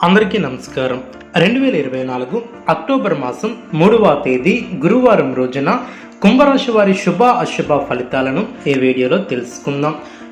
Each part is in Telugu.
అందరికీ నమస్కారం. రెండు వేల ఇరవై నాలుగు అక్టోబర్ మాసం మూడవ తేదీ గురువారం రోజున కుంభరాశి వారి శుభ అశుభ ఫలితాలను ఈ వీడియోలో తెలుసుకుందాం.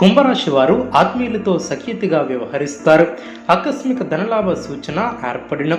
కుంభరాశి వారు ఆత్మీయులతో సఖ్యతగా వ్యవహరిస్తారు. ఆకస్మిక ధనలాభ సూచన ఏర్పడిన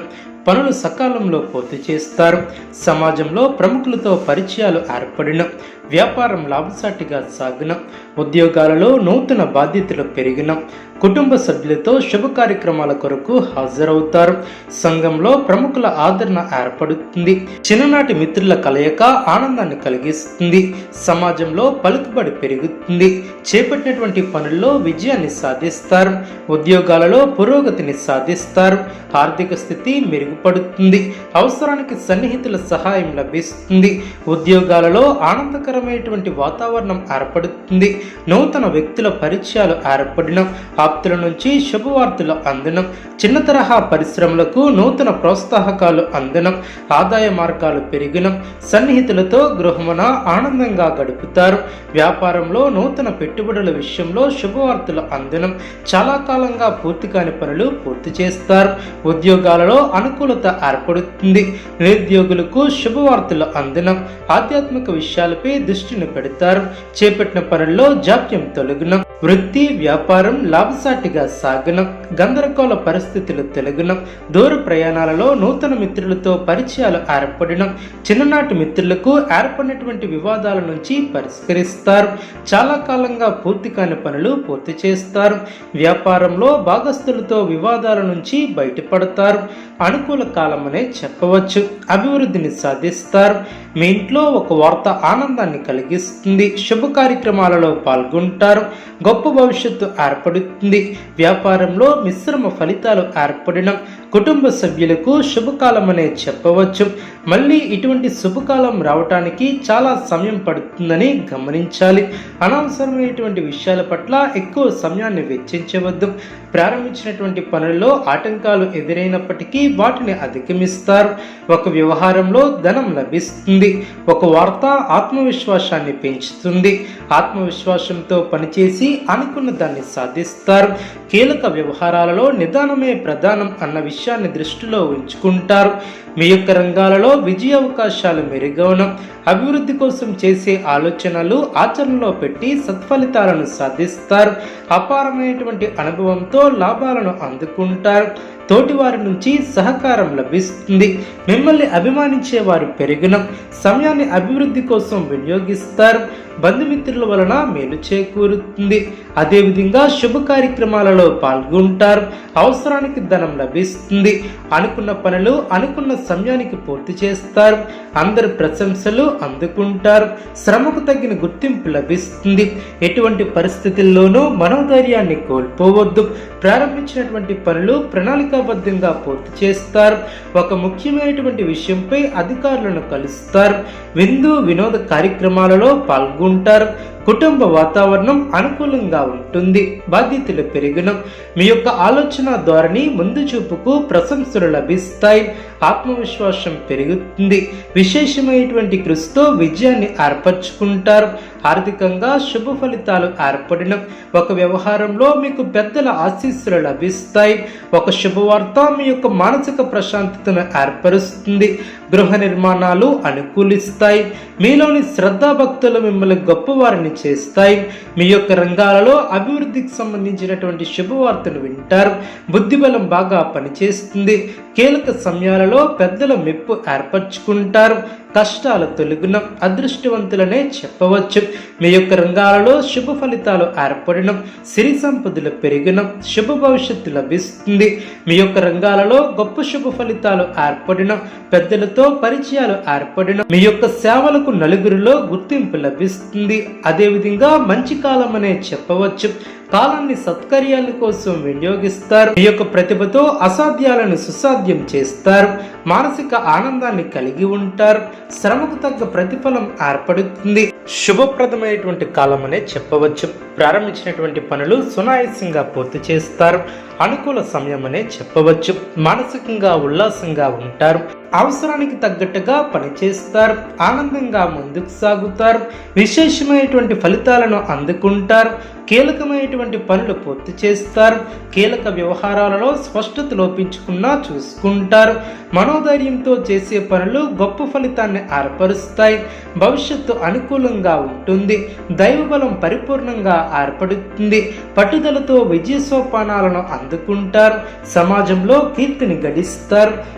పనులు సకాలంలో పూర్తి చేస్తారు. సమాజంలో ప్రముఖులతో పరిచయాలు ఏర్పడిన వ్యాపారం లాభసాటిగా సాగిన ఉద్యోగాలలో నూతన బాధ్యతలు పెరిగిన కుటుంబ సభ్యులతో శుభ కార్యక్రమాల కొరకు హాజరవుతారు. సంఘంలో ప్రముఖుల ఆదరణ ఏర్పడుతుంది. చిన్ననాటి మిత్రుల కలయిక ఆనందాన్ని కలిగిస్తుంది. సమాజంలో పలుకుబడి పెరుగుతుంది. చేపట్టినటువంటి పనుల్లో విజయాన్ని సాధిస్తారు ఉద్యోగాలలో పురోగతిని సాధిస్తారు ఆర్థిక స్థితి మెరుగుపడుతుంది అవసరానికి సన్నిహితుల సహాయం లభిస్తుంది ఉద్యోగాలలో ఆనందకరమైనటువంటి వాతావరణం ఏర్పడుతుంది నూతన వ్యక్తుల పరిచయాలు ఏర్పడడం ఆప్తుల నుంచి శుభవార్తలు అందడం చిన్న తరహా పరిశ్రమలకు నూతన ప్రోత్సాహకాలు అందడం ఆదాయ మార్గాలు పెరిగిన సన్నిహితులతో గృహమున ఆనందంగా గడుపుతారు వ్యాపారంలో నూతన పెట్టుబడుల విషయం విషయంలో శుభవార్తలు అందడం చాలా కాలంగా పూర్తి కాని పనులు పూర్తి చేస్తారు. ఉద్యోగాలలో అనుకూలత ఏర్పడుతుంది. నిరుద్యోగులకు శుభవార్తలు అందడం ఆధ్యాత్మిక విషయాలపై దృష్టిని పెడతారు. చేపట్టిన పనుల్లో జాప్యం తొలగిన. వృత్తి వ్యాపారం లాభసాటిగా సాగనం. గందరగోళ పరిస్థితులు తొలగడం దూర ప్రయాణాలలో నూతన మిత్రులతో పరిచయాలు ఏర్పడడం చిన్ననాటి మిత్రులకు ఏర్పడినటువంటి వివాదాల నుంచి పరిష్కరిస్తారు. చాలా కాలంగా పూర్తి కాని పనులు పూర్తి చేస్తారు. వ్యాపారంలో భాగస్తులతో వివాదాల నుంచి బయటపడతారు. అనుకూల కాలమనే చెప్పవచ్చు. అభివృద్ధిని సాధిస్తారు. మీ ఇంట్లో ఒక వార్త ఆనందాన్ని కలిగిస్తుంది. శుభ కార్యక్రమాలలో పాల్గొంటారు. గొప్ప భవిష్యత్తు ఏర్పడుతుంది. వ్యాపారంలో మిశ్రమ ఫలితాలు ఏర్పడడం కుటుంబ సభ్యులకు శుభకాలమనే చెప్పవచ్చు. మళ్ళీ ఇటువంటి శుభకాలం రావటానికి చాలా సమయం పడుతుందని గమనించాలి. అనవసరమైనటువంటి విషయాల పట్ల ఎక్కువ సమయాన్ని వెచ్చించవద్దు. ప్రారంభించినటువంటి పనుల్లో ఆటంకాలు ఎదురైనప్పటికీ వాటిని అధిగమిస్తారు. ఒక వ్యవహారంలో ధనం లభిస్తుంది. ఒక వార్త ఆత్మవిశ్వాసాన్ని పెంచుతుంది. ఆత్మవిశ్వాసంతో పనిచేసి అనుకున్న దాన్ని సాధిస్తారు. కీలక వ్యవహారాలలో నిదానమే ప్రధానం అన్న విషయం విషయాన్ని దృష్టిలో ఉంచుకుంటారు. మీ యొక్క రంగాలలో విజయ అవకాశాలు మెరుగవడం అభివృద్ధి కోసం చేసే ఆలోచనలు ఆచరణలో పెట్టి సత్ఫలితాలను సాధిస్తారు. అపారమైనటువంటి అనుభవంతో లాభాలను అందుకుంటారు. తోటివారి నుంచి సహకారం లభిస్తుంది. మిమ్మల్ని అభిమానించే వారు పెరిగిన సమయాన్ని అభివృద్ధి కోసం వినియోగిస్తారు. బంధుమిత్రుల వలన మేలు చేకూరుతుంది. అదేవిధంగా శుభ కార్యక్రమాలలో పాల్గొంటారు. అవసరానికి ధనం లభిస్తుంది. అనుకున్న పనులు అనుకున్న సమయానికి పూర్తి చేస్తారు. అందరి ప్రశంసలు అందుకుంటారు. శ్రమకు తగిన గుర్తింపు లభిస్తుంది. ఎటువంటి పరిస్థితుల్లోనూ మనోధైర్యాన్ని కోల్పోవద్దు. ప్రారంభించినటువంటి పనులు ప్రణాళికాబద్ధంగా పూర్తి చేస్తారు. ఒక ముఖ్యమైనటువంటి విషయంపై అధికారులను కలుస్తారు. విందు వినోద కార్యక్రమాలలో పాల్గొంటారు কোনটার కుటుంబ వాతావరణం అనుకూలంగా ఉంటుంది బాధ్యతలు పెరిగిన. మీ యొక్క ఆలోచన ధోరణి ముందు చూపుకు ప్రశంసలు లభిస్తాయి ఆత్మవిశ్వాసం పెరుగుతుంది. విశేషమైనటువంటి కృషితో విజయాన్ని ఏర్పరచుకుంటారు. ఆర్థికంగా శుభ ఫలితాలు ఏర్పడిన. ఒక వ్యవహారంలో మీకు పెద్దల ఆశీస్సులు లభిస్తాయి. ఒక శుభవార్త మీ యొక్క మానసిక ప్రశాంతతను ఏర్పరుస్తుంది. గృహ నిర్మాణాలు అనుకూలిస్తాయి. మీలోని శ్రద్ధాభక్తులు మిమ్మల్ని గొప్పవారిని చేస్తాయి. మీ యొక్క రంగాలలో అభివృద్ధికి సంబంధించినటువంటి శుభవార్తలు వింటారు. బుద్ధిబలం బాగా పనిచేస్తుంది. కీలక సమయాలలో పెద్దల మెప్పు ఏర్పరచుకుంటారు. కష్టాలు తొలగిన అదృష్టవంతులనే చెప్పవచ్చు. మీ యొక్క రంగాలలో శుభ ఫలితాలు ఏర్పడడం సిరి సంపదలు పెరిగిన శుభ భవిష్యత్తు లభిస్తుంది. మీ యొక్క రంగాలలో గొప్ప శుభ ఫలితాలు ఏర్పడిన పెద్దలతో పరిచయాలు ఏర్పడిన. మీ యొక్క సేవలకు నలుగురిలో గుర్తింపు లభిస్తుంది. అదేవిధంగా మంచి కాలం అనే చెప్పవచ్చు. కాలాన్ని సత్కర్యాల కోసం వినియోగిస్తారు. ఈ యొక్క ప్రతిభతో అసాధ్యాలను సుసాధ్యం చేస్తారు. మానసిక ఆనందాన్ని కలిగి ఉంటారు. శ్రమకు తగ్గ ప్రతిఫలం ఏర్పడుతుంది. శుభప్రదమైనటువంటి కాలం అనే చెప్పవచ్చు. ప్రారంభించినటువంటి పనులు సునాయాసంగా పూర్తి చేస్తారు. అనుకూల సమయం అనే చెప్పవచ్చు. మానసికంగా ఉల్లాసంగా ఉంటారు. అవసరానికి తగ్గట్టుగా పనిచేస్తారు ఆనందంగా ముందుకు సాగుతారు విశేషమైనటువంటి ఫలితాలను అందుకుంటారు కీలకమైనటువంటి పనులు పూర్తి చేస్తారు కీలక వ్యవహారాలలో స్పష్టత లోపించుకున్నా చూసుకుంటారు. మనోధైర్యంతో చేసే పనులు గొప్ప ఫలితాన్ని ఏర్పరుస్తాయి. భవిష్యత్తు అనుకూలంగా ఉంటుంది. దైవబలం పరిపూర్ణంగా ఏర్పడుతుంది. పట్టుదలతో విజయ సోపానాలను అందుకుంటారు. సమాజంలో కీర్తిని గడిస్తారు.